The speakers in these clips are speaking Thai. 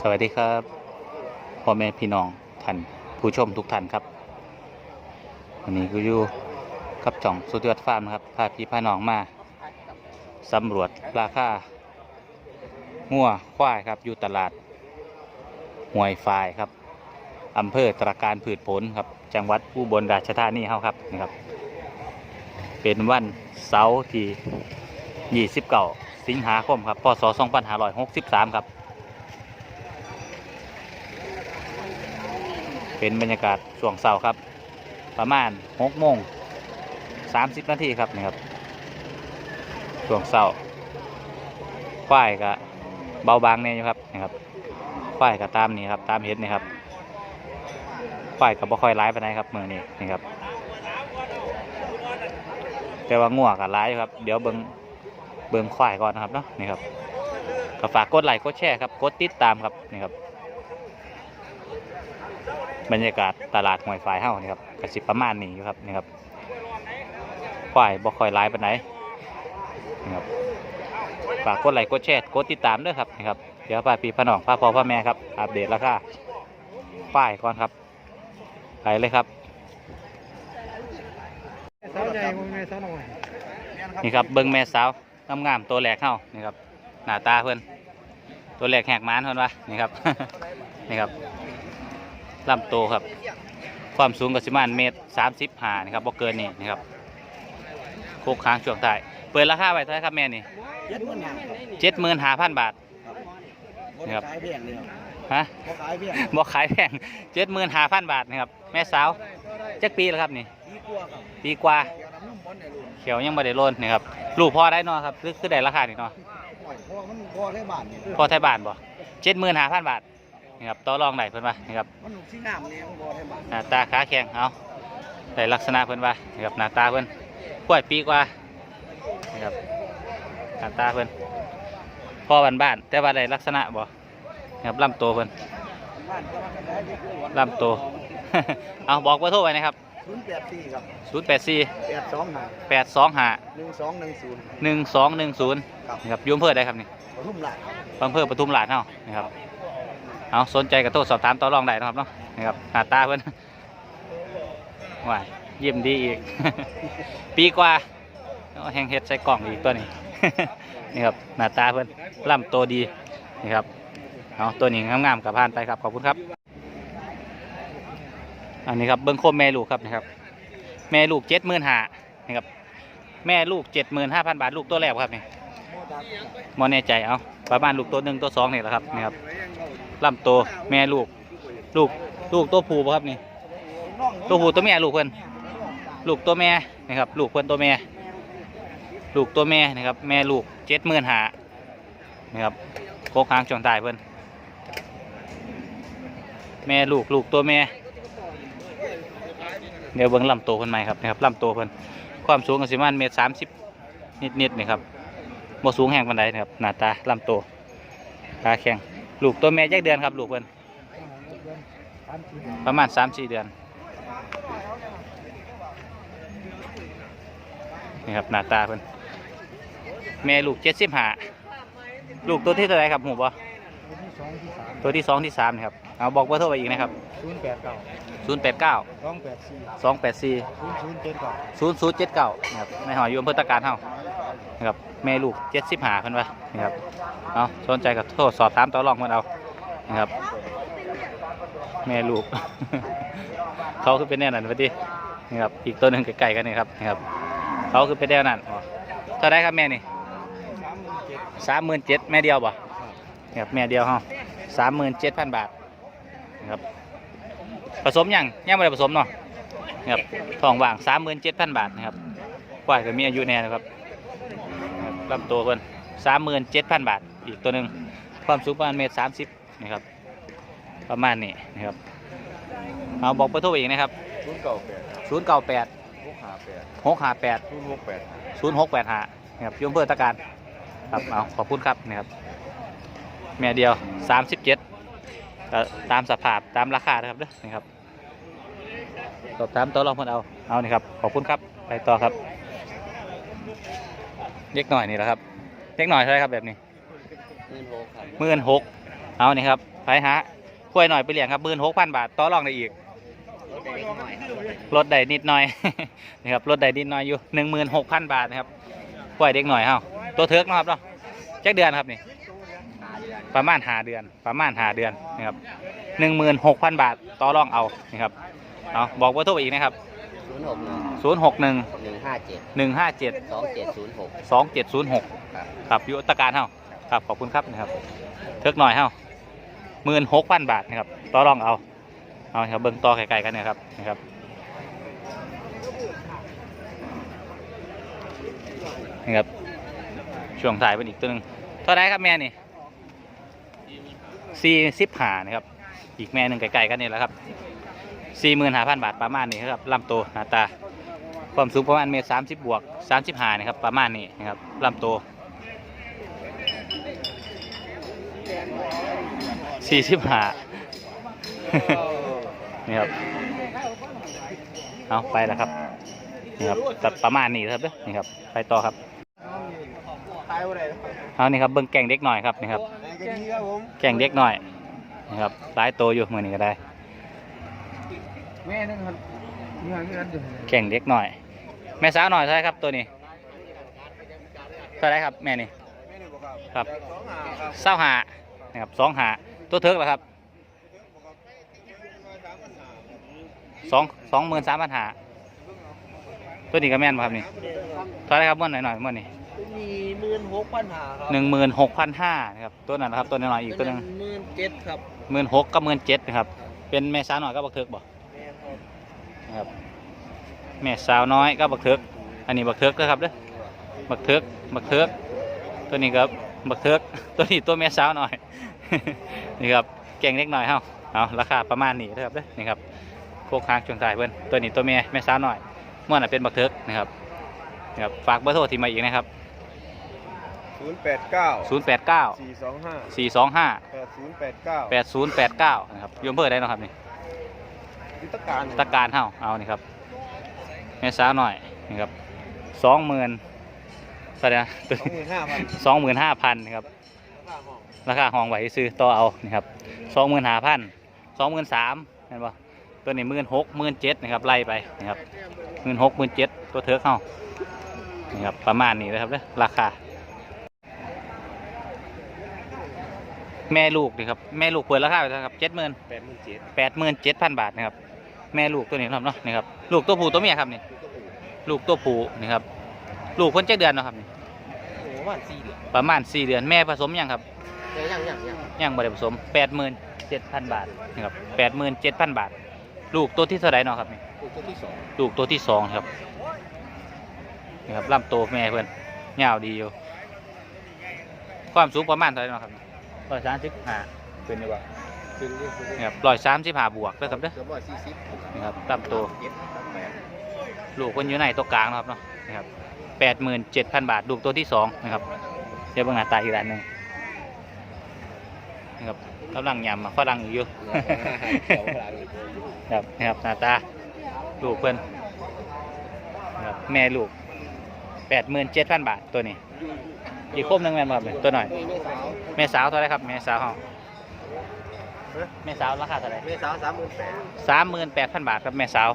สวัสดีครับพ่อแม่พี่น้องท่านผู้ชมทุกท่านครับ วันนี้ก็อยู่กับจ่องสุดยอดฟาร์มครับพาพี่พาน้องมาสำรวจราคางัวควายครับอยู่ตลาดห้วยฝายครับอำเภอตราการผืดผลครับ จังหวัดอุบลราชธานีเฮาครับนี่ครับ เป็นวันเสาร์ที่ 29 สิงหาคมครับพศ2563 ครับ เป็นบรรยากาศช่วงเสาร์ครับ ประมาณ6โมง30นาทีครับนี่ครับช่วงเสาร์ควายก็เบาบางเนี่ยครับนี่ครับควายก็ตามนี่ครับตามเห็ดนี่ครับควายก็บ่ค่อยร้ายไปไหนครับมือนี้นี่ครับแต่ว่างัวก็ร้ายครับ เดี๋ยวเบิงเบิงควายก่อนนะครับเนาะนี่ครับก็ฝากกดไลค์กดแชร์ครับกดติดตามครับนี่ครับ บรรยากาศตลาดหวยฝายเฮ้านี่ครับกระสิบประมาณนี้อยู่ครับนี่ครับควายบ่ค่อยร้ายปานไหนนี่ครับฝากกดไลค์กดแชร์กดติดตามด้วยครับนี่ครับเดี๋ยวป้าพี่พ่อน้องป้าพ่อพ่อแม่ครับอัปเดตราคาควายก่อนครับไปเลยครับสาวใหญ่มึงไงสาวน้อยนี่ครับเบิ้งแม่สาวงามๆตัวแรกเข้านี่ครับหน้าตาเพื่อนตัวแรกแหกม้านเพื่อนวะนี่ครับนี่ครับ ลำโตวครับ ความสูงก็สิประมาณเมตรสามสิบห้านี่ครับบ่เกินนี่นะครับโคกค้างช่วงท้ายเปิดราคาไว้เท่าไหร่ครับแม่นี่เจ็ดหมื่นห้าเจ็ดหมื่นห้าพันบาทบ่ครับขายเพียงเลยฮะบ่ขายเพียงบ่ขายแพงเจ็ดหมื่นห้าพันบาทนะครับ แม่สาวจักปีแล้วครับนี่ดีกว่าครับปีกว่าเกี่ยวกับน้ำมันเนี่ยลูกเขียวยังไม่ได้โลนนี่ครับลูกพ่อได้เนาะครับคือคือได้ราคานี่เนาะปล่อยเพราะว่ามันพอได้บาทนี่พอไทยบ้านบ่เจ็ดหมื่นห้าพันบาท นี่ครับต่อรองได้เพิ่นว่านี่ครับมันหนุกที่งามเนี่ยมันพอได้บาทหน้าตาขาแข็งเอาได้ลักษณะเพิ่นว่านี่ครับหน้าตาเพิ่นกล้วยปีกว่านี่ครับหน้าตาเพิ่นพ่อบ้านบ้านๆแต่ว่าได้ลักษณะบ่นี่ครับลำโตวเพิ่นบ้านจะมาขายดีคือวันลำโตวเอาบอกเบอร์โทรไว้นะครับศูนย์แปดสี่ครับ0 8 4แปดสองห้า8 2 5หนึ่งสองหนึ่งศูนย์1 2 1 0ครับนี่ครับอยุ่อำเภอได้ครับนี่ปทุมหลายอำเภอปทุมราชเฮานี่ครับ เอาสนใจก็โทรสอบถามต่อรองได้นะครับเนาะนี่ครับหน้าตาเพิ่อนว้ายิ้มดีอีก ปีกว่าแห้งเฮ็ดใส่กล่องอีกตัวนี้นี่ครับหน้าตาเพิ่อนลำโตวดีนี่ครับเอาตัวนี้งามๆกับผ่านไปครับขอบคุณครับอันนี้ครับเบิ้งโคมแม่ลูกครับนะครับ แม่ลูกเจ็ดหมื่นห้านี่ครับแม่ลูกเจ็ดหมื่นห้าพันบาทลูกตัวแรกครับนี่มอแน่ใจเอาประมาณลูกตัวหนึ่งตัวสองนี่แหละครับนี่ครับ ลำโตวแม่ลูก ลูกลูกตัวผู้บ่ครับนี่ ตัวผู้ตัวแม่ลูกเพิ่นลูกตัวแม่นะครับ ลูกเพิ่นตัวแม่ ลูกตัวแม่นะครับ แม่ลูกเจ็ดหมื่นหานะครับโคกหางช่วงตายเพิ่นแม่ลูกลูกตัวแม่เดี๋ยวเบิ่งลำโตวเพิ่นใหม่ครับนะครับลำโตวเพิ่นความสูงก็สิมาณเมตรสามสิบนิดๆนี่ครับบ่สูงแห้งปานใดนะครับหน้าตาลำโตวตาแข็ง ลูกตัวแม่แยกเดือนครับลูกเพิ่นประมาณสามสี่เดือนนี่ครับหน้าตาเพิ่นแม่ลูกเจ็ดสิบห้าลูกตัวที่เท่าไรครับหูบ่ตัวที่สองที่สามตัวที่สองที่สามนะครับ เอาบอกเบอร์โทรไปอีกนะครับ ศูนย์แปดเก้าศูนย์แปดเก้าสองแปดสี่สองแปดสี่ศูนย์ศูนย์เจ็ดเก้าศูนย์ศูนย์เจ็ดเก้านะครับในหอยอยมเพื่อตะการเฮานะครับแม่ลูกเจ็ดสิบห้าเพิ่นว่านี่ครับเอาสนใจกับโทรสอบถามต่อรองเพิ่นเอานะครับ แม่ลูก เขาคือเป็นแนวนั้นพอดีนี่ครับอีกตัวหนึ่งไก่ๆกันนี่ครับนี่ครับ เขาคือเป็นแนวนั้นอ๋อเท่าไรครับแม่นี่สามหมื่นเจ็ดสามหมื่นเจ็ดแม่เดียวบ่นี่ครับแม่เดียวเฮาสามหมื่นเจ็ดพันบาท นะครับผสมยังยังไม่ได้ผสมเนาะนี่ครับทองว่างสามหมื่นเจ็ดพันบาทนะครับกว่าจะมีอายุแน่นะครับนะครับลำตัวเพิ่นสามหมื่นเจ็ดพันบาท อีกตัวหนึ่งความสูงประมาณเมตรสามสิบนะครับ ประมาณนี้นะครับเอาบอกเบอร์โทรอีกนะครับศูนย์เก้าแปดศูนย์เก้าแปดหกห้าแปดหกห้าแปดศูนย์หกแปดศูนย์หกแปดห้านะครับยมเพื่อตะการครับเอาขอบคุณครับนะครับแม่เดียวสามสิบเจ็ด ก็ตามสภาพตามราคานะครับเด้อนี่ครับสอบถามต่อรองเพิ่นเอาเอานี่ครับขอบคุณครับไปต่อครับเล็กหน่อยนี่แหละครับเล็กหน่อยเท่ครับแบบนี้เงินโหครับหมื่นหกเอานี่ครับไปหาคุยหน่อยไปเลี้ยงครับหมื่นหกพันบาทต่อรองได้อีกรถเด็กหน่อยลดได้นิดหน่อยนี่ครับลดได้นิดหน่อยอยู่หนึ่งหมื่นหกพันบาทนะครับปล่อยเด็กหน่อยเฮาตัวเทิร์กนะครับเนาะแจ็คเดือนครับนี่ ประมาณหาเดือน ประมาณหาเดือนนะครับหนึ่งหมื่นหกพันบาทต่อรองเอานี่ครับเอาบอกว่าโทรไปอีกนะครับศูนย์หกหนึ่งศูนย์หกหนึ่งหนึ่งห้าเจ็ดหนึ่งห้าเจ็ดสองเจ็ดศูนย์หกสองเจ็ดศูนย์หกครับครับอยุตการเฮาครับขอบคุณครับนะครับเทิร์กหน่อยเฮาหมื่นหกพันบาทนะครับต่อรองเอาเอาครับเบิ้งต่อไกลๆกันเนะครับนะครับนี่ครับช่วงถ่ายเป็นอีกตัวหนึ่งเท่าไหรครับแม่นี่ สี่สิบหานะครับ อีกแม่หนึ่งไกลๆกันนี่แหละครับสี่หมื่นห้าพันบาทประมาณนี้ครับลำตัวหน้าตา ความสูงประมาณเมตรสามสิบบวกสามสิบห้านะครับประมาณนี้นะครับลำตัวสี่สิบห้านี่ครับเอาไปแล้วครับนี่ครับตัดประมาณนี้ครับเด้อนี่ครับ ไปต่อครับขายอะไรเอานี่ครับเบิ้งแกงเด็กหน่อยครับนี่ครับ กะทิครับผมแกงเด็กหน่อยนี่ครับหลายตัวอยู่มือนี้ก็ได้ แม่นึงครับเงินเงินอยู่แข่งเด็กหน่อย แม่สาวหน่อยเท่าไหรครับตัวนี้เท่าไหรครับแม่นี่ แม่นึงบอกครับครับ สองหาครับเศร้าหานะครับสองหาตัวเทิกเหรอครับสองสองหมื่นสามพันหาตัวนี้ก็แม่นบ่ครับนี่เท่าไหรครับม้วนหน่อยหน่อยม้วนนี่ มีหมื่นหกพันหาครับหนึ่งหมื่นหกพันห้านะครับตัวนั้นนะครับตัวน้อยๆอีกตัวหนึงหมื่นเจ็ดครับหมื่นหกกับหมื่นเจ็ดนะครับ เป็นแม่สาวหน่อยก็บักเทิกบ่แม่ครับนะครับแม่สาวน้อยก็บักเทิกอันนี้บักเทิกนะครับเด้อบักเทือกบักเทือกตัวนี้ครับบักเทือกตัวนี้ตัวแม่สาวหน่อย นี่ครับเก่งเล็กหน่อยเฮาเอาราคาประมาณนี้นะครับเด้อนี่ครับพวกค้างช่วงสายเพิ่นตัวนี้ตัวแม่แม่สาวหน่อยม่วนน่ะเป็นบักเทือกนะครับนี่ครับฝากเบอร์โทรที่มาอีกนะครับ ศูนย์แปดเก้า089 สี่สองห้า425 แปดศูนย์แปดเก้า8089นะครับอยูอำเภอได้เนาะครับนี่ยุทธการตะการเฮาเอานี่ครับแม่สาวหน่อยนี่ครับ20,000เท่าไหร่นะสองหมื่นห้าพันสองหมื่นห้าพันครับ ราคาห้องไหวซื้อต่อเอานี่ครับสองหมื่นห้าพันสองหมื่นสามเห็นปะตัวนี้หมื่นหกหมื่นเจ็ดนะครับไล่ไปนะครับหมื่นหกหมื่นเจ็ดตัวเทิร์กเข้านี่ครับประมาณนี้นะครับเด้อราคา แม่ลูกนี่ครับแม่ลูกเปิดราคาไปเท่าไหร่ครับเจ็ดหมื่นแปดหมื่นเจ็ดแปดหมื่นเจ็ดพันบาทนะครับแม่ลูกตัวนี้ครับเนาะนี่ครับลูกตัวผู้ตัวเมียครับนี่ลูกตัวผู้นี่ครับลูกเพิ่นเจ็ดเดือนเนาะครับนี่โอ้วันสี่เดือนประมาณสี่เดือนแม่ผสมยังครับเดี๋ยวยังยังยังยังบริผสมแปดหมื่นเจ็ดพันบาทนะครับแปดหมื่นเจ็ดพันบาท ลูกตัวที่เท่าไหรเนาะครับนี่ลูกตัวที่สองลูกตัวที่สองครับนี่ครับลำโตวแม่เพื่อนยาวดีอยู่ความสูงประมาณเท่าไหรเนาะครับ ร้อยสามสิบห้าเป็นดีกว่าถึงนี่คือนี่ครับร้อยสามสิบห้าบวกเด้อครับเด้อ เกือบร้อยสี่สิบนี่ครับลำโตวเจ็ดแปดลูกคนอยู่ในตัวกลางเนาะครับเนาะนี่ครับแปดหมื่นเจ็ดพันบาทลูกตัวที่สองนะครับเดี๋ยวเบิ่งหน้าตาอีกด้านหนึ่งนี่ครับกำลังยำมาฝรั่งอยู่ครับนะครับหน้าตาลูกเพื่อนนะครับแม่ลูกแปดหมื่นเจ็ดพันบาทตัวนี้ อีกคมหนึ่งแม่นบ่ครับเนี่ยตัวหน่อย เมษาแม่สาวเท่าไหรครับแม่สาวเขาแม่สาวราคาเท่าไหรเมษาสามหมื่นแปดสามหมื่นแปดพันบาทครับแม่สาว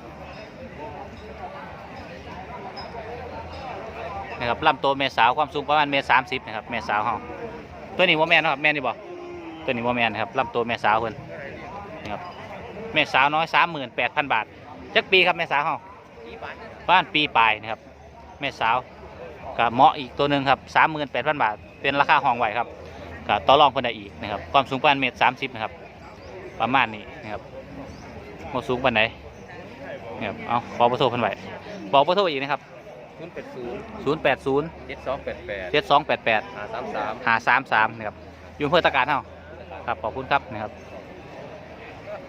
นะครับลำตัวแม่สาวความสูงประมาณเมตรสามสิบนะครับแม่สาวเขาตัวนี้ว่าแม่นเนาะครับแม่นี่บอกตัวนี้ว่าแม่นนะครับลำตัวแม่สาวเพิ่นนะครับแม่สาวน้อยสามหมื่นแปดพันบาทจักปีครับแม่สาวเขายี่ปันบ้านปีปลายนะครับ แม่สาว กับเหมาะอีกตัวหนึ่งครับสามหมื่นแปดพันบาท เป็นราคาห้องไหวครับกับต่อรองคนใดอีกนะครับ ความสูงประมาณเมตรสามสิบนะครับ ประมาณนี้นะครับโมสูงปานไหนนะครับเอาขอประโทรเพันไหวบอกประโทรอีกนะครับศูนย์แปดศูนย์ศูนย์แปดศูนย์เจ็ดสองแปดแปดเจ็ดสองแปดแปดห้าสามสามหาสามสามนะครับอยู่อำเพื่อตะการเท่าครับขอบคุณครับนะครับ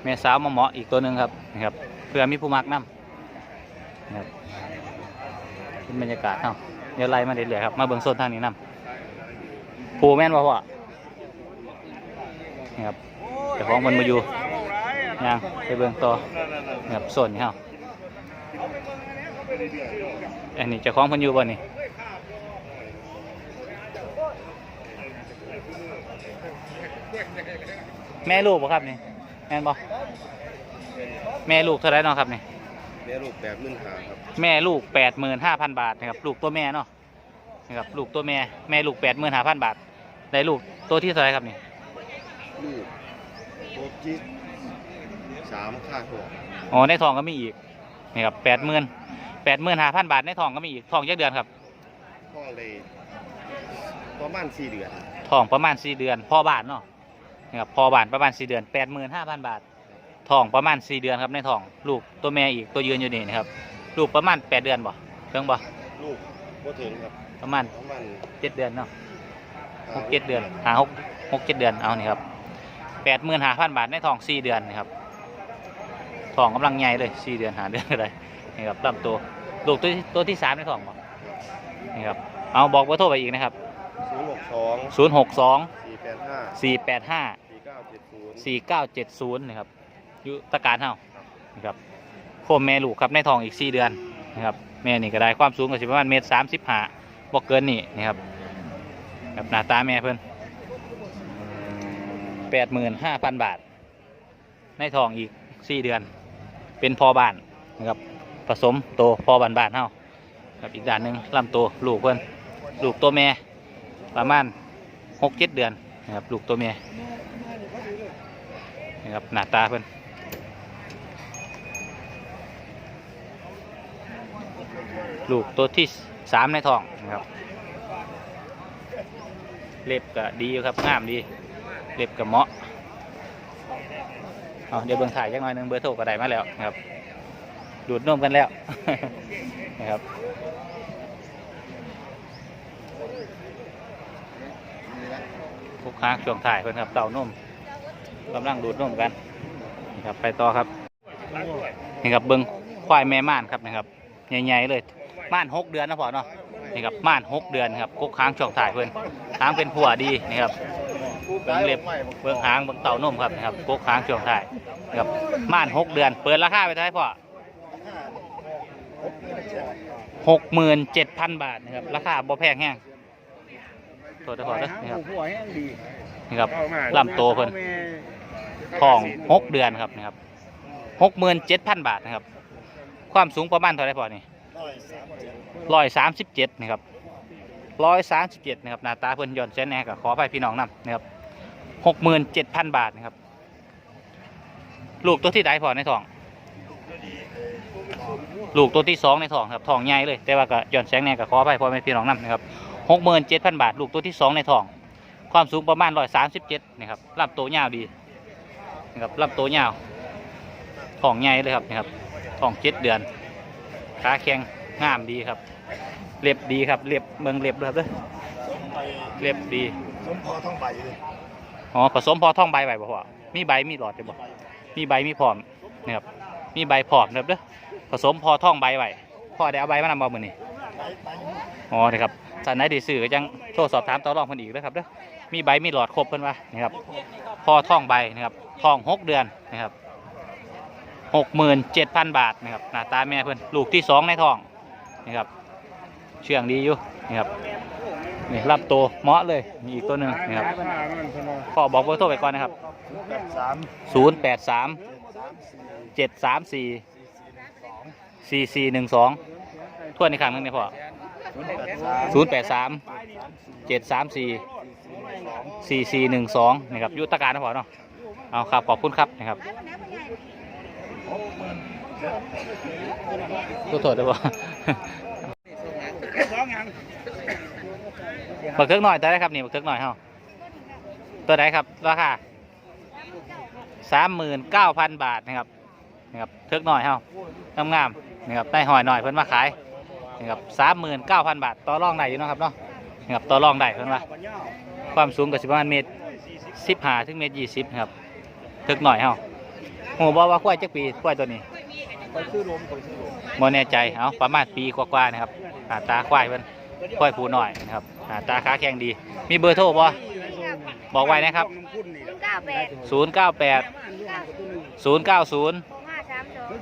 แม่สาวมาเหมาะอีกตัวหนึ่งครับนะครับ เพื่อมีผู้มักน้ำนะครับเป็นบรรยากาศเท่า เดี๋ยวไล่มาเรื่อยๆครับ มาเบิ่งโซนทางนี้น้ำผูแม่นบ่พ่อนี่ครับเจ้าของมันมาอยู่ยังไปเบิ่งต่อนะครับส่วนนี่เฮาอันนี้เจ้าของมันอยู่บ่นี่แม่ลูกบ่ครับนี่แม่นบ่แม่ลูกเท่าไรเนาะครับนี่ แม่ลูกแปดหมื่นหาครับแม่ลูกแปดหมื่นห้าพันบาทนะครับ ลูกตัวแม่เนาะนะครับลูกตัวแม่แม่ลูกแปดหมื่นห้าพันบาทได้ลูกตัวที่เท่าไหรครับนี่ลูกโบจิสามค่าหัวอ๋อในทองก็มีอีกนี่ครับแปดหมื่นแปดหมื่นห้าพันบาทในทองก็มีอีกทองยักเดือนครับห้องเลยประมาณสี่เดือน ทองประมาณสี่เดือนพ่อบาทเนาะนี่ครับพ่อบาทประมาณสี่เดือนแปดหมื่นห้าพันบาท ทองประมาณสี่เดือนครับในทองลูกตัวแม่อีกตัวยืนอยู่นี่นะครับลูกประมาณแปดเดือนบ่เพิ่งบ่ลูกบ่ถึงครับประมาณประมาณเจ็ดเดือนเนาะหกเจ็ดเดือนหาหกหกเจ็ดเดือนเอานี่ครับแปดหมื่นห้าพันบาทในทองสี่เดือนนะครับทองกำลังใหญ่เลยสี่เดือนหาเดือนก็ได้นี่ครับลำตัวลูกตัวที่ตัวที่สามในทองบอกนี่ครับเอาบอกเบอร์โทรไปอีกนะครับศูนย์หกสองศูนย์หกสองสี่แปดห้าสี่แปดห้าสี่เก้าเจ็ดศูนย์สี่เก้าเจ็ดศูนย์นะครับ อยู่ตะการเท่านะครับโคมแม่ลูกครับในทองอีกสี่เดือนนะครับแม่นี่ก็ได้ความสูงก็สิประมาณเมตรสามสิบห้าบอกเกินนี่นะครับกับหน้าตาแม่เพิ่นแปดหมื่นห้าพันบาท ในทองอีกสี่เดือน เป็นพอบ้านนะครับผสมโตพอบานบานๆเฮาครับอีกด้านหนึ่งลำตัวลูกเพื่อนลูกตัวแม่ประมาณหกเจ็ดเดือนนะครับลูกตัวแม่นะครับหน้าตาเพื่อน ลูกตัวที่สามในทองนะครับ เล็บก็ดีครับงามดี เล็บกับเหมาะเอาเดี๋ยวเบิ่งถ่ายจักหน่อยหนึงเบอร์โทรก็ได้มาแล้วนะครับ ดูดนมกันแล้วนะครับพวกค้างช่วงถ่ายเพิ่นครับเต่านมกำลังดูดนมกันนี่ครับไปต่อครับนี่ครับเบิ้งควายแม่ม่านครับนะครับใหญ่ๆเลย ม่านหกเดือนนะพ่อเนาะนี่ครับม่านหกเดือนครับพวกค้างช่วงถ่ายเพิ่นค้างเป็นผัวดีนะครับเบิ้งเล็บเบิ้งหางเบิ้งเต่านมครับนะครับพวกค้างช่วงถ่ายนะครับม่านหกเดือน เปิดราคาไปเท่าไหร่พ่อหกหมื่นเจ็ดพันบาทนะครับราคาบ่แพงแห้งโทษนะพ่อเด้อนะครับหัวแห้งดีนี่ครับลำโตเพิ่นทองหกเดือนครับนะครับหกหมื่นเจ็ดพันบาทนะครับ ความสูงประมาณเท่าไรพอนี่ ร้อยสามสิบเจ็ดนะครับร้อยสามสิบเจ็ดนะครับหน้าตาเพิ่นย่อนเส้นแน่กับขอไปพี่น้องนำนะครับหกหมื่นเจ็ดพันบาทนะครับ ลูกตัวที่ใดพอในทอง ลูกตัวที่สองในทองครับทองใหญ่เลย แต่ว่าก็ย่อนแสงแน่กับขอไปพ่อแม่พี่น้องนำนะครับหกหมื่นเจ็ดพันบาท ลูกตัวที่สองในทอง ความสูงประมาณร้อยสามสิบเจ็ดนะครับลำตัวยาวดีนะครับลำตัวยาวทองใหญ่เลยครับนะครับทองเจ็ดเดือน ขาแข็งงามดีครับ เล็บดีครับ เล็บเมืองเล็บเลยครับเด้อเล็บดีสมพอท่องใบเลยอ๋อผสมพอท่องใบใบบ่พ่อมีใบมีหลอดจะบ่มีใบมีพร้อมนะครับมีใบพร้อมนะครับเด้อผสมพอท่องใบไว้พ่อได้เอาใบมานำบ่มือนี่อ๋อนะครับสันไหนดีสื่อก็ยังโทรสอบถามต่อรองเพิ่นอีกนะครับเด้อมีใบมีหลอดครบเพิ่นว่านะครับพอท่องใบนะครับท่องหกเดือนนะครับ หกหมื่นเจ็ดพันบาทนะครับหน้าตาแม่เพิ่อนลูกที่สองในท้องนะครับเชื่องดีอยู่นะครับนี่รับโตวเหมาะเลยมีอีกตัวหนึ่งนะครับขอบอกเบอร์โทรไปก่อนนะครับศูนย์แปดสามเจ็ดสามสี่สี่สี่หนึ่งสองทวนในครั้งนึงเนี่ยพ่อศูนย์แปดสามเจ็ดสามสี่สี่สี่หนึ่งสองนะครับยุตการนะพ่อเนาะเอาครับขอบคุณครับนะครับ ตัวโทษได้ป่ะบักเทิกหน่อยตัวได้ครับนี่บักเทิกหน่อยเฮาตัวไหนครับราคาสามหมื่นเก้าพันบาทนะครับนะครับเทิกหน่อยเฮางามๆนะครับได้หอยหน่อยเพิ่นมาขายนะครับสามหมื่นเก้าพันบาทต่อรองได้อยู่เนาะครับเนาะนะครับต่อรองได้เพิ่นว่าความสูงก็สิประมาณเมตรสิบห้าถึงเมตรยี่สิบครับเทิกหน่อยเฮา โหบอกว่าควายจักปีควายตัวนี้ไปซื้อลมไปซื้อลมโมแน่ใจเอาประมาณปีกว่าๆนะครับหน้าตาควายเพิ่นควายผูหน่อยนะครับหน้าตาขาแข็งดี มีเบอร์โทรบ่บอกไว้นะครับเก้าแปดศูนย์เก้าแปดศูนย์เก้าศูนย์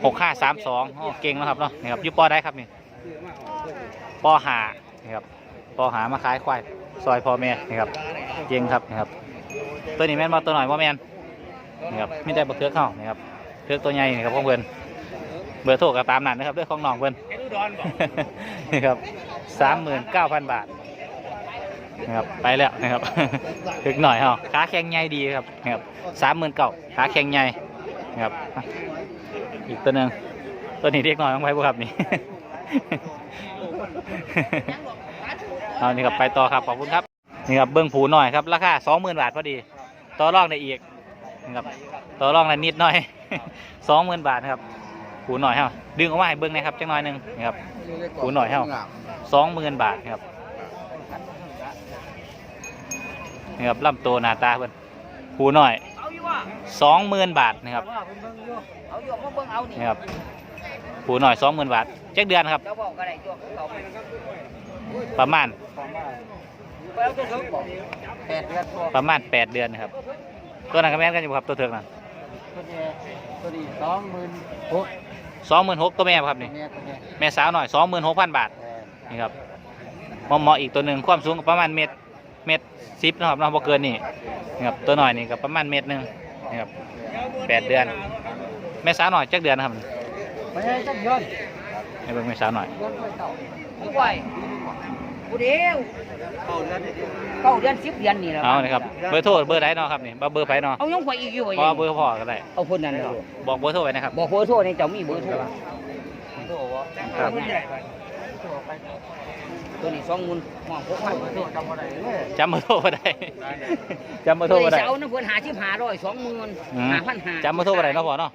หกห้าสามสองหกห้าสามสองเก่งแล้วครับเนาะนี่ครับอยุปอได้ครับนี่ปอหานี่ครับปอหามาขายควายซอยพ่อแม่นี่ครับเก่งครับนี่ครับ ตัวนี้แม่นมาตัวหน่อยว่าแม่น นี่ครับไม่ได้บักเทือกเข้านี่ครับเทือกตัวใหญ่นี่ครับของเพื่อนเบอร์โทรก็ตามนั้นนะครับเรื่องของน้องเพื่อนนี่ครับสามหมื่นเก้าพันบาทนะครับไปแล้วนะครับถึกหน่อยเหรอขาแข็งใหญ่ดีครับนะครับสามหมื่นเก้าขาแข็งใหญ่นะครับอีกตัวหนึ่งตัวนี้เรียกหน่อยต้องไปบุครับนี่เอานี่ครับไปต่อครับขอบคุณครับนี่ครับเบิ้องผูหน่อยครับราคาสองหมื่นบาทพอดีต่อรองได้อีก นะครับต่อรองได้นิดหน่อยสองหมื่นบาทนะครับผูหน่อยเฮาดึงออกมาให้เบิ้งนะครับจังหน่อยหนึ่งนะครับหูหน่อยเฮ้าสองหมื่นบาทครับนี่ครับลำตัวหน้าตาเพิ่นผูหน่อยสองหมื่นบาทนะครับนี่ครับผูหน่อยสองหมื่นบาทเจ็ดเดือนครับ ประมาณประมาณแปดเดือนครับ ตัวนั้นก็แม่นกันอยู่ครับตัวเถิกนะตัวนี้ตัวนี้สองหมื่นหกสองหมื่นหกตัวแม่ครับนี่ แม่ตัวนี้แม่สาวหน่อยสองหมื่นหกพันบาท นี่ครับเหมาะๆอีกตัวหนึ่งความสูงก็ประมาณเมตรเมตรสิบนะครับเนาะบ่เกินนี่นี่ครับตัวหน่อยนี่ก็ประมาณเมตรหนึ่งนี่ครับแปดเดือน แม่สาวหน่อยจักเดือนนะครับไม่ใช่จักย้อนให้เบิ่งแม่สาวหน่อยย้อนไปเต่าผู้ไหว ผู้เดียวเก้าเดือนสิบเดือนนี่แหละเอาเลยครับเบอร์โทรเบอร์ไหนเนาะครับนี่เบอร์ไผเนาะเอายังไหวอีกอยู่เพราะว่าเบอร์พ่อก็ได้เอาคนนั้นเหรอบอกเบอร์โทรไว้นะครับบอกเบอร์โทรในเจ้ามีเบอร์โทรครับตัวนี้สองหมื่นห้องหกพันเบอร์โทรจำบ่ได้เลยจำเบอร์โทรบ่ได้จำเบอร์โทตัรวบ่นี้ได้เสาน้ำเพิ่นหาชิบหาร้อยสองหมื่นอืมห้าพันห้าจำเบอร์โทรบ่ได้เนาะพ่อเนาะ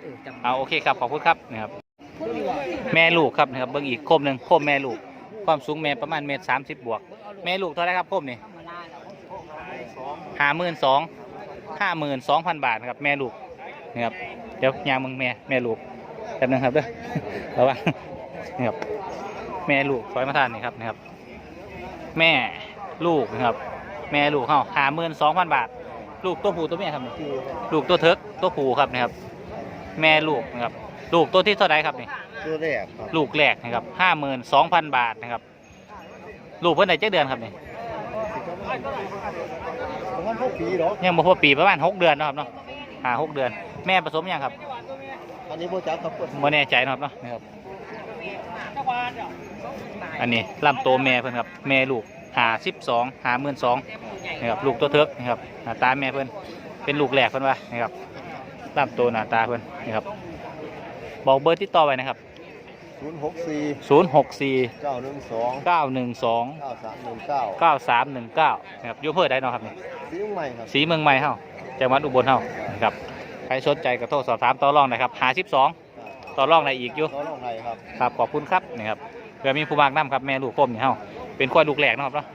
เออจำเอาโอเคครับขอบคุณครับนี่ครับแม่ลูกครับนะครับเบิ่งอีกโคมหนึ่งโคมแม่ลูก ความสูงแม่ประมาณเมตรสามสิบบวก แม่ลูกเท่าไหรครับโคมนี่ห้าหมื่นสองห้าหมื่นสองพันบาทครับแม่ลูกนี่ครับเดี๋ยวยางมึงแม่แม่ลูกแป๊บนึงครับเด้อระวังนี่ครับแม่ลูกซอยมาทานนี่ครับนี่ครับ แม่ลูกนะครับ แม่ลูกเขาห้าหมื่นสองพันบาท ลูกตัวผู้ตัวเมียครับนี่ลูกตัวเทิกตัวผู้ครับนะครับ แม่ลูกนะครับ ลูกตัวที่เท่าไหรครับนี่ ตัวแรกครับลูกแรกนะครับห้าหมื่นสองพันบาทนะครับ ลูกเพิ่นได้เจ็ดเดือนครับนี่ประมาณหกปีหรอยังบ่พอปีประมาณหกเดือนเนาะครับเนาะหาหกเดือน แม่ผสมยังครับอันนี้โบจักครับเพิ่นบ่แน่ใจเนาะครับเนาะนะครับ อันนี้ลำโตวแม่เพิ่นครับ แม่ลูกหาสิบสองหาหมื่นสองนะครับลูกตัวเทิกนะครับหน้าตาแม่เพิ่นเป็นลูกแรกเพิ่นว่านะครับลำโตวหน้าตาเพิ่นนะครับ บอกเบอร์ติดต่อไว้นะครับ ศูนย์หกสี่ศูนย์หกสี่เก้าหนึ่งสองเก้าหนึ่งสองเก้าสามหนึ่งเก้าเก้าสามหนึ่งเก้านะครับอยูอำเพื่อได้เนาะครับนี่สีใหม่ครับสีเมืองใหม่เฮาจังหวัดอุบลเฮานะครับใครสนใจก็โทรสอบถามต่อรองได้ครับหาสิบสองต่อรองได้อีกอยู่น้องน้องไทยครับครับขอบคุณครับนี่ครับเพื่อมีผู้มากน้ำครับแม่ลูกคมนี่เฮาเป็นควายลูกแหลกเนาะครับเนาะ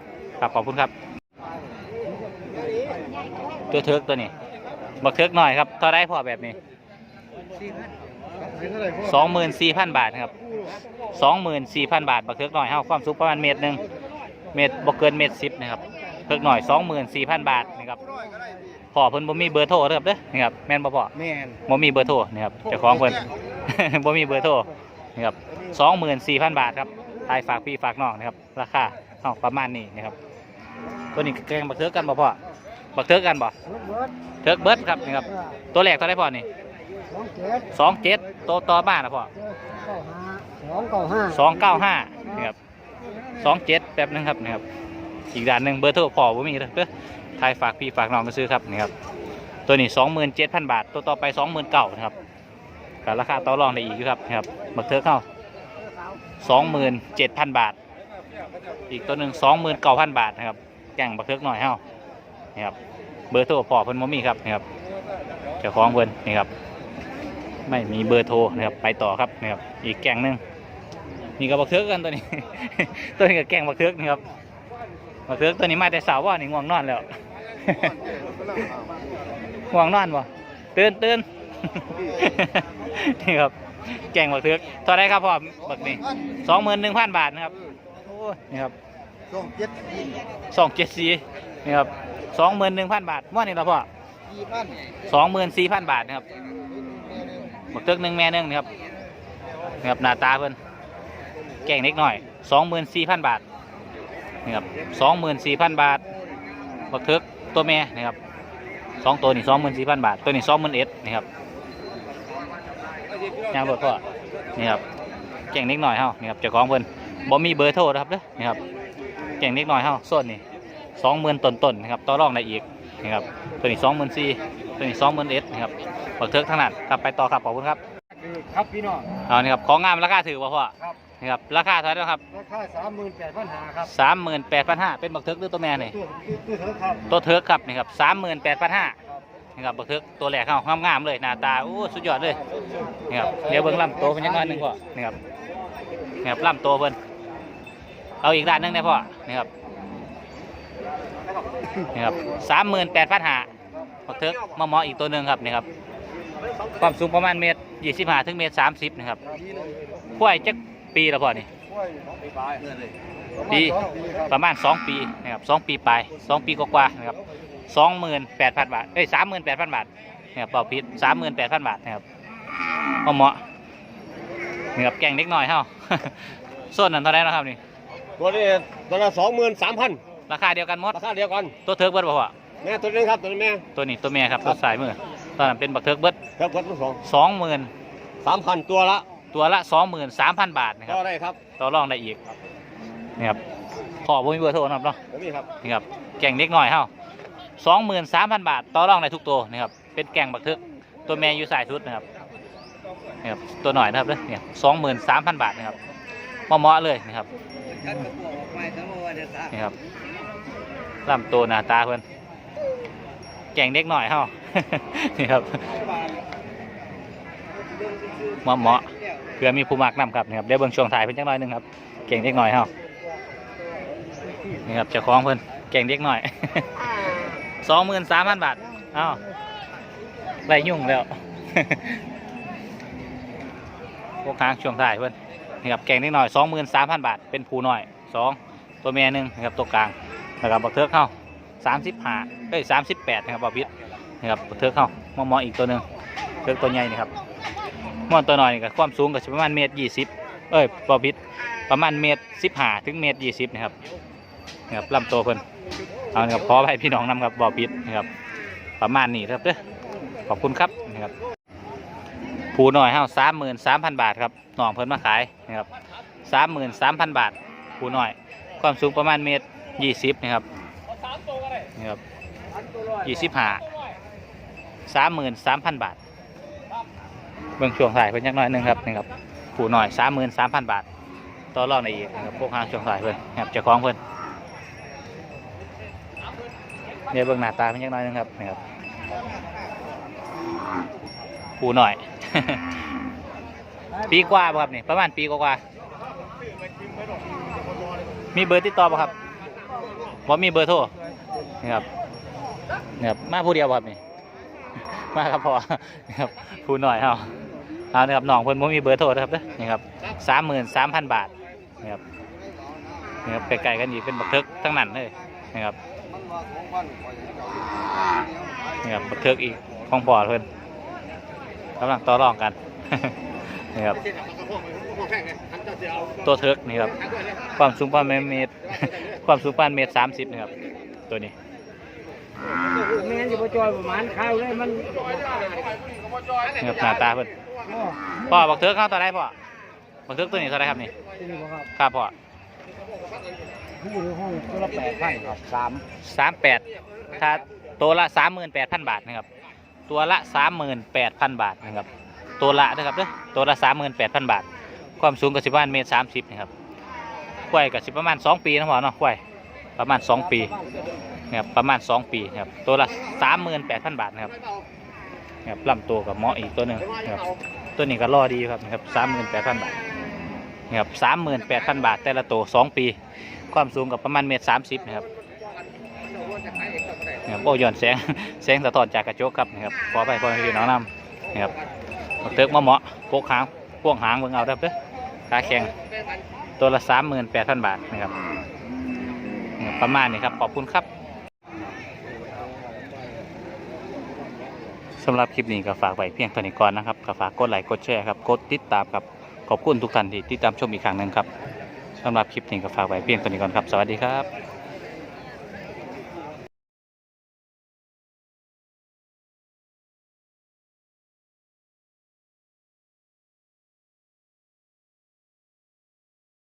ครับขอบคุณครับ ตัวเทิกตัวนี้บักเทิกหน่อยครับเท่าไรพอแบบนี้ สองหมื่นสี่พันบาทครับสองหมื่นสี่พันบาทบักเทิกหน่อยเฮาความสูงประมาณเมตรหนึ่งเมตรบ่เกินเมตรสิบนะครับเทิกหน่อยสองหมื่นสี่พันบาทนะครับพ่อเพิ่นบ่มีเบอร์โทรเด้อครับเด้อนี่ครับแม่นบ่พ่อแม่นบ่มีเบอร์โทรนะครับเจ้าของเพิ่นบ่มีเบอร์โทรนะครับสองหมื่นสี่พันบาทครับทายฝากพี่ฝากน้องนะครับราคาเอาประมาณนี้นะครับตัวนี้แกงบักเทิกกันบ่พ่อบักเทิกกันบ่เทิกเบิร์ดครับนี่ครับตัวแรกเท่าไหรพ่อนี่สอง เจ็ดสองเจ็ดตัวต่อมานะพ่อเก้าห้าสองเก้าห้าสองเก้าห้านี่ครับสองเจ็ดแป๊บนึงครับนี่ครับ อีกด้านหนึ่งเบอร์โทรพ่อบ่มีเลยเด้อทายฝากพี่ฝากน้องมาซื้อครับนี่ครับ ตัวนี้สองหมื่นเจ็ดพันบาท ตัวต่อไปสองหมื่นเก้านะครับกับราคาต่อรองได้อีกอยู่ครับนี่ครับบักเทิกเข้าสองหมื่นเจ็ดพันบาท อีกตัวหนึ่งสองหมื่นเก้าพันบาทนะครับแก่งบักเทิกหน่อยเฮ้านี่ครับเบอร์โทรพ่อเพิ่นบ่มีครับนี่ครับเจ้าของเพิ่นนี่ครับ ไม่มีเบอร์โทรนะครับไปต่อครับนะครับอีกแก่งหนึ่งนี่ก็บักเทือกกันตัวนี้ ตัวนี้ก็แก่งบักเทือกนี่ครับบักเทือกตัวนี้มาแต่สาวว่านี่ง่วงนอนแล้วง่วงนอนบ่ตื่นตื่นนี่ครับแก่งบักเทือกเท่าไรครับพ่อบักนี่สองหมื่นหนึ่งพันบาทนะครับโอ้ยนี่ครับช่องเจ็ดสองเจ็ดสี่นี่ครับสองหมื่นหนึ่งพันบาทม้วนนี่ละพ่อยี่พันสองหมื่นสี่พันบาทนะครับ บักเทิกหนึ่งแม่หนึ่งนะครับนะครับหน้าตาเพิ่นแก่งเล็กหน่อยสองหมื่นสี่พันบาทนะครับสองหมื่นสี่พันบาทบักเทิกตัวแม่นะครับสองตัวนี่สองหมื่นสี่พันบาท ตัวนี้สองหมื่นเอ็ดนะครับยางรถพ่อนี่ครับแก่งเล็กหน่อยเฮานี่ครับเจ้าของเพิ่นบ่มีเบอร์โทรนะครับเด้อนี่ครับแก่งเล็กหน่อยเฮาโซนนี่สองหมื่นต้นๆนะครับต่อรองได้อีกนะครับตัวนี้สองหมื่นสี่ ตัวนี้สองหมื่นเอ็ดนะครับบักเทิกทั้งนั้นกลับไปต่อครับขอบคุณครับครับพี่น้องเอานี่ครับของงามราคาถือป่ะพ่อครับนี่ครับราคาเท่าไหร่ครับราคาสามหมื่นแปดพันหาครับสามหมื่นแปดพันห้าเป็นบักเทิกหรือตัวแม่นี่ตัวตัวเถอะครับตัวเทิกครับนี่ครับสามหมื่นแปดพันห้านี่ครับบักเทิกตัวแรกเขางามๆเลยหน้าตาโอ้สุดยอดเลยนี่ครับเดี๋ยวเบิ้งลำตัวเป็นยังไงหนึ่งพ่อนี่ครับนี่ครับลำตัวเพิ่นเอาอีกด้านหนึงได้พ่อนี่ครับนี่ครับสามหมื่นแปดพันห้า บักเทิกมาเหมาะอีกตัวหนึ่งครับนี่ครับความสูงประมาณเมตรยี่สิบห้าถึงเมตรสามสิบนะครับควายจักปีแล้วพ่อนี่ปีประมาณ2ปีนะครับสองปีไปสองปีกว่าๆนะครับสองหมื่นแปดพันบาทเอ้ยสามหมื่นแปดพันบาทนะครับเปล่าผิดสามหมื่นแปดพันบาทนะครับเอาเหมาะนี่ครับแกงเล็กน้อยเฮาส่วนนั้นเท่าไหรนะครับนี่ตัวนี้ตัวละสองหมื่นสามพันราคาเดียวกันหมดราคาเดียวกันตัวเทิร์กเบิร์ดบ่พ่อ แม่ตัวนี้ครับตัวนี้แม่ตัวนี้ตัวเมียครับตัวสายมือตอนนั้นเป็นบักเทิร์กเบิร์ดครับคนทั้งสองสองหมื่นสามพันตัวละตัวละสองหมื่นสามพันบาทนะคก็รับได้ครับต่อรองได้อีกนี่ครับขอบ่มีเบอร์โทรนะครับเนาะผมมีครับนี่ครับแก่งเล็กน้อยเฮาสองหมื่นสามพันบาทต่อรองได้ทุกตัวนะครับเป็นแก่งบักทึกตัวแม่อยู่สายชุดนะครับนี่ครับตัวหน่อยนะครับเลยเนี่ยสองหมื่นสามพันบาทนะครับเหมาะๆเลยนะครับนี่ครับลำตัวหน้าตาเพื่อน แก่งเล็กหน่อยเฮา นี่ครับเหมาะๆเพื่อมีผู้มักนำครับนี่ครับเดี๋ยวเบิ่งช่วงถ่ายเพิ่นจังหน่อยหนึงครับแก่งเล็กหน่อยเฮา นี่ครับเจ้าของเพิ่นแก่งเล็กหน่อยสองหมื่นสามพันบาทอ้าวไรยุ่งแล้วพวกค้างช่วงถ่ายเพื่อนนี่ครับแกงนิดหน่อยสองหมื่นสามพันบาท เป็นผูหน่อยสองตัวเมียหนึ่งนะครับตัวกลางนะครับบักเทิร์กเข้า สามสิบห้าเอ้ยสามสิบแปดนะครับบอพิษนะครับเทิร์กเข้ามอมออีกตัวหนึ่งเทิร์กตัวใหญ่นี่ครับมอนตัวหน่อยนี่ก็ความสูงก็สิประมาณเมตรยี่สิบเอ้ยบอพิษประมาณเมตรสิบห้าถึงเมตรยี่สิบนะครับนะครับลำตัวเพิ่นเอาละครับขอให้พี่น้องนำครับบอปิดนะครับประมาณนี้ครับเด้อขอบคุณครับนะครับผูหน่อยเฮาสามหมื่นสามพันบาทครับน้องเพิ่นมาขายนะครับสามหมื่นสามพันบาทผูหน่อย ความสูงประมาณเมตรยี่สิบนะครับ นี่ครับยี่สิบห้าสามหมื่นสามพันบาท เบื้องช่วงถ่ายเพิ่นยักหน้อยหนึงครับนี่ครับผูหน่อยสามหมื่นสามพันบาท ต่อรองในอีกนะครับพวกห้างช่วงถ่ายเพิ่นนะครับเจ้าของเพิ่นเนี่ยเบื้องหน้าตาเป็นยังน้อยนึงครับนี่ครับปูหน่อย ปีกว่าป่ะครับนี่ประมาณปีกว่าๆมีเบอร์ติดต่อป่ะครับบ่มีเบอร์โทร นี่ครับนี่ครับมาผู้เดียวครับนี่มาครับพอนี่ครับผู้หน่อยเอาเอานี่ครับน้องเพิ่นบ่มีเบอร์โทรนะครับเนี่ครับสามหมื่นสามพันบาทนี่ครับนี่ครับไกลๆกันอีกเป็นบักทึกทั้งนั้นเลยนี่ครับนี่ครับบักเทิกอีกของปอดเพื่อนกำลังต่อรองกันนี่ครับตัวเทิกนี่ครับความสูงประมาณเมตรความสูงประมาณเมตรสามสิบนี่ครับตัวนี้ ไม่งั้นจะไปจอยประมาณข้าวเลยมันนี่ครับหน้าตาเพื่อนพ่อบักเทิกเข้าต่อได้พ่อบักเทิกตัวนี้เท่าไหรครับนี่ที่นี่ครับครับพ่อที่อยู่ในห้องตัวละแปดพันครับสามสามแปดถ้าตัวละสามหมื่นแปดพันบาทนะครับ ตัวละสามหมื่นแปดพันบาทนะครับตัวละนะครับเด้อตัวละสามหมื่นแปดพันบาท ความสูงกับสิบประมาณเมตรสามสิบนะครับควายกับสิบประมาณสองปีนะพ่อเนาะควายประมาณสองปี นะครับประมาณสองปีนะครับตัวละสามหมื่นแปดพันบาทนะครับนะครับลำตัวกับเมาะอีกตัวหนึ่งนะครับตัวนี้ก็รอดีครับนะครับสามหมื่นแปดพันบาทนะครับสามหมื่นแปดพันบาทแต่ละตัวสองปี ความสูงกับประมาณเมตรสามสิบนะครับนะครับโอ้ย้อนแสงแสงสะท้อนจากกระจกครับนะครับขอไปพอพี่น้องนำนะครับเติกมาเหมาะพวกหางพวกหางเบิ่งเอาเด้อเด้อขาแข็งตัวละสามหมื่นแปดพันบาทนะครับประมาณนี้ครับขอบคุณครับ สำหรับคลิปนี้ก็ฝากไว้เพียงเท่านี้ก่อนนะครับก็ฝากกดไลค์กดแชร์ครับกดติดตามครับขอบคุณทุกท่านที่ติดตามชมอีกครั้งหนึ่งครับสำหรับคลิปนี้ก็ฝากไว้เพียงเท่านี้ก่อนครับ สวัสดีครับ